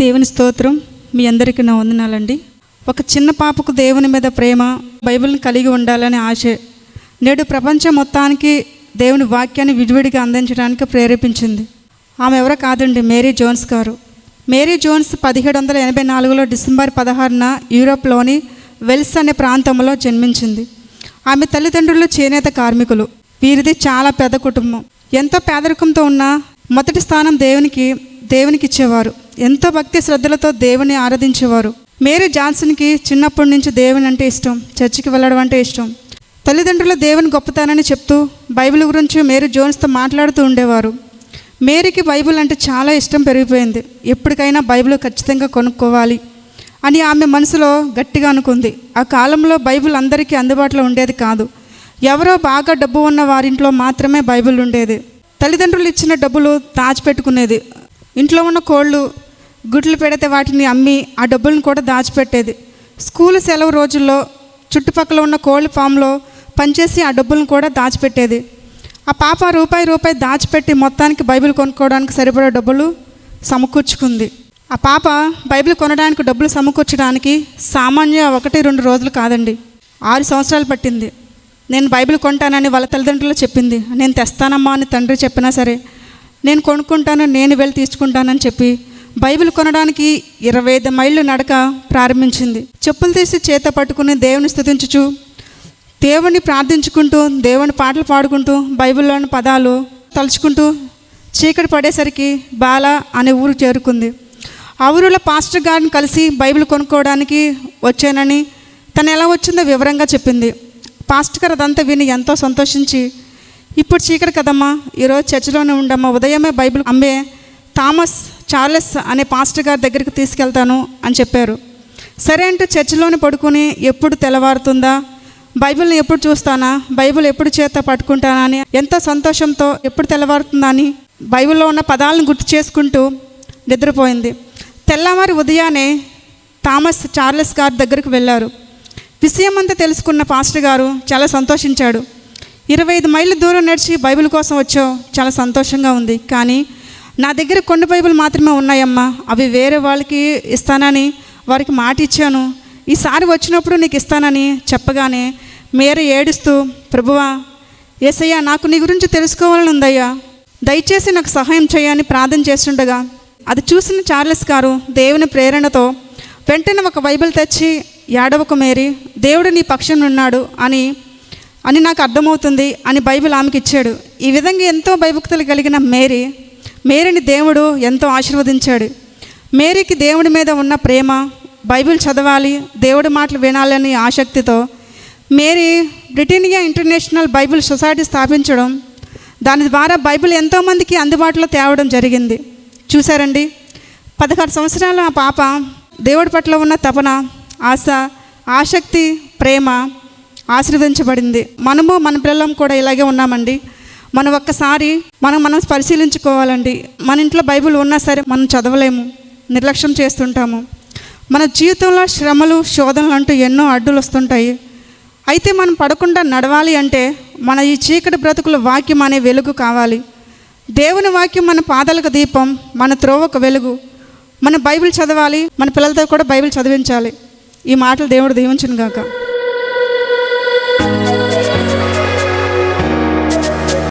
దేవుని స్తోత్రం. మీ అందరికీ నా వందనాలండి. ఒక చిన్న పాపకు దేవుని మీద ప్రేమ బైబిల్ని కలిగి ఉండాలని ఆశ నేడు ప్రపంచం మొత్తానికి దేవుని వాక్యాన్ని విడివిడిగా అందించడానికి ప్రేరేపించింది. ఆమె ఎవరో కాదండి మేరీ జోన్స్ గారు. మేరీ జోన్స్ పదిహేడు వందల ఎనభై నాలుగులో డిసెంబర్ పదహారున యూరోప్లోని వెల్స్ అనే ప్రాంతంలో జన్మించింది. ఆమె తల్లిదండ్రులు చేనేత కార్మికులు. వీరిది చాలా పెద్ద కుటుంబం. ఎంతో పేదరికంతో ఉన్న మొదటి స్థానం దేవునికి దేవునికి ఇచ్చేవారు ఎంతో భక్తి శ్రద్ధలతో దేవుని ఆరాధించేవారు. మేరీ జాన్సన్కి చిన్నప్పటి నుంచి దేవుని అంటే ఇష్టం చర్చికి వెళ్ళడం అంటే ఇష్టం. తల్లిదండ్రులు దేవుని గొప్పతనాన్ని చెప్తూ బైబిల్ గురించి మేరీ జోన్స్తో మాట్లాడుతూ ఉండేవారు. మేరీకి బైబిల్ అంటే చాలా ఇష్టం పెరిగిపోయింది. ఎప్పటికైనా బైబిల్ ఖచ్చితంగా కొనుక్కోవాలి అని ఆమె మనసులో గట్టిగా అనుకుంది. ఆ కాలంలో బైబిల్ అందరికీ అందుబాటులో ఉండేది కాదు. ఎవరో బాగా డబ్బు ఉన్న వారింట్లో మాత్రమే బైబిల్ ఉండేది. తల్లిదండ్రులు ఇచ్చిన డబ్బులు దాచిపెట్టుకునేది. ఇంట్లో ఉన్న కోళ్ళు గుడ్లు పెడితే వాటిని అమ్మి ఆ డబ్బులను కూడా దాచిపెట్టేది. స్కూల్ సెలవు రోజుల్లో చుట్టుపక్కల ఉన్న కోళ్ళ ఫామ్లో పనిచేసి ఆ డబ్బులను కూడా దాచిపెట్టేది. ఆ పాప రూపాయి రూపాయి దాచిపెట్టి మొత్తానికి బైబిల్ కొనుక్కోవడానికి సరిపడే డబ్బులు సమకూర్చుకుంది. ఆ పాప బైబిల్ కొనడానికి డబ్బులు సమకూర్చడానికి సామాన్య ఒకటి రెండు రోజులు కాదండి. ఆరు సంవత్సరాలు పట్టింది. నేను బైబిల్ కొంటానని వాళ్ళ తల్లిదండ్రులు చెప్పింది. నేను తెస్తానమ్మా అని తండ్రి చెప్పినా సరే నేను కొనుక్కుంటాను నేను వెళ్ళి తీసుకుంటానని చెప్పి బైబిల్ కొనడానికి ఇరవై ఐదు మైళ్ళు నడక ప్రారంభించింది. చెప్పులు తీసి చేత పట్టుకుని దేవుని స్థుతించుచు దేవుని ప్రార్థించుకుంటూ దేవుని పాటలు పాడుకుంటూ బైబిల్లోని పదాలు తలుచుకుంటూ చీకటి పడేసరికి బాల అనే ఊరు చేరుకుంది. ఆ ఊరిలో పాస్టర్ గారిని కలిసి బైబిల్ కొనుక్కోవడానికి వచ్చానని తను ఎలా వచ్చిందో వివరంగా చెప్పింది. పాస్టర్ గారు అదంతా విని ఎంతో సంతోషించి ఇప్పుడు చీకటి కదమ్మా. ఈరోజు చర్చిలోనే ఉండమ్మా. ఉదయమే బైబిల్ అమ్మే థామస్ చార్లెస్ అనే పాస్టర్ గారి దగ్గరికి తీసుకెళ్తాను అని చెప్పారు. సరే అంటే చర్చిలోనే పడుకుని ఎప్పుడు తెల్లవారుతుందా? బైబిల్ని ఎప్పుడు చూస్తానా? బైబిల్ ఎప్పుడు చేత పట్టుకుంటానా అని ఎంత సంతోషంతో ఎప్పుడు తెల్లవారుతుందా అని బైబిల్లో ఉన్న పదాలను గుర్తు చేసుకుంటూ నిద్రపోయింది. తెల్లవారి ఉదయాన్నే థామస్ చార్లెస్ గారి దగ్గరికి వెళ్ళారు. విషయం అంతా తెలుసుకున్న పాస్టర్ గారు చాలా సంతోషించాడు. ఇరవై ఐదు మైళ్ళ దూరం నడిచి బైబిల్ కోసం వచ్చావు. చాలా సంతోషంగా ఉంది. కానీ నా దగ్గర కొన్ని బైబిల్ మాత్రమే ఉన్నాయమ్మా. అవి వేరే వాళ్ళకి ఇస్తానని వారికి మాట ఇచ్చాను. ఈసారి వచ్చినప్పుడు నీకు ఇస్తానని చెప్పగానే మేర ఏడుస్తూ ప్రభువా ఏసయ్యా నాకు నీ గురించి తెలుసుకోవాలని ఉందయ్యా. దయచేసి నాకు సహాయం చేయని ప్రార్థన చేస్తుండగా అది చూసిన చార్లెస్ గారు దేవుని ప్రేరణతో వెంటనే ఒక బైబిల్ తెచ్చి ఏడవకు మేరీ. దేవుడు నీ పక్షం ఉన్నాడు అని అని నాకు అర్థమవుతుంది అని బైబిల్ ఆమెకి ఇచ్చాడు. ఈ విధంగా ఎంతో భయభక్తులు కలిగిన మేరీ మేరీని దేవుడు ఎంతో ఆశీర్వదించాడు. మేరీకి దేవుడి మీద ఉన్న ప్రేమ బైబిల్ చదవాలి దేవుడి మాటలు వినాలని ఆసక్తితో Mary Britannia International Bible Society స్థాపించడం దాని ద్వారా బైబిల్ ఎంతోమందికి అందుబాటులో తేవడం జరిగింది. చూసారండి పదహారు సంవత్సరాల ఆ పాప దేవుడి పట్ల ఉన్న తపన ఆశ ఆసక్తి ప్రేమ ఆశీర్వదించబడింది. మనము మన పిల్లలం కూడా ఇలాగే ఉన్నామండి. మనం ఒక్కసారి మనం మనం పరిశీలించుకోవాలండి. మన ఇంట్లో బైబిల్ ఉన్నా సరే మనం చదవలేము నిర్లక్ష్యం చేస్తుంటాము. మన జీవితంలో శ్రమలు శోధనలు అంటూ ఎన్నో అడ్డులు వస్తుంటాయి. అయితే మనం పడకుండా నడవాలి అంటే మన ఈ చీకటి బ్రతుకుల వాక్యం అనే వెలుగు కావాలి. దేవుని వాక్యం మన పాదాలకు దీపం మన త్రోవకు వెలుగు. మన బైబిల్ చదవాలి మన పిల్లలతో కూడా బైబిల్ చదివించాలి. ఈ మాటలు దేవుడు దీవించను గాక.